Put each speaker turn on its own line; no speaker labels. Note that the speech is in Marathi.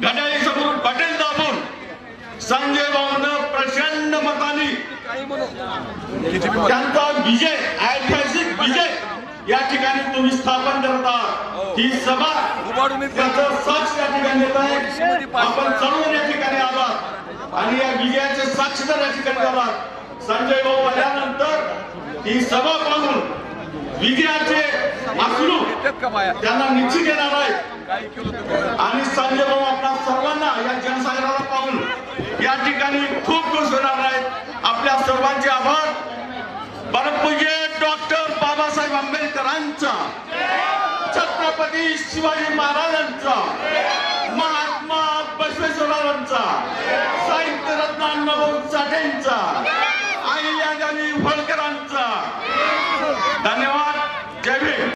घड्याळी समोर पटेल दाबून संजय भाऊन प्रचंड मताने त्यांचा विजय ऐतिहासिक विजय या ठिकाणी तुम्ही स्थापन करता. ही सभा त्याचं साक्ष या ठिकाणी देत आहे. आपण सर्व या ठिकाणी आलात आणि या विजयाचे साक्षीदार या ठिकाणी आलात. संजय भाऊ आल्यानंतर ही सभा पाहून विजयाचे अश्रू त्यांना निश्चित येणार आहे. आणि संजय भाऊ आपल्या सर्वांना या जनसागराला पाहून या ठिकाणी खूप खुश होणार आहेत आपल्या सर्वांचे आभार. परमपूज्य डॉक्टर बाबासाहेब आंबेडकरांचा छत्रपती शिवाजी महाराजांचा महात्मा बसवेश्वरांचा साहित्य रत्न अण्णाभाऊ साठेंचा आई या होळकरांचा धन्यवाद. जय भीम.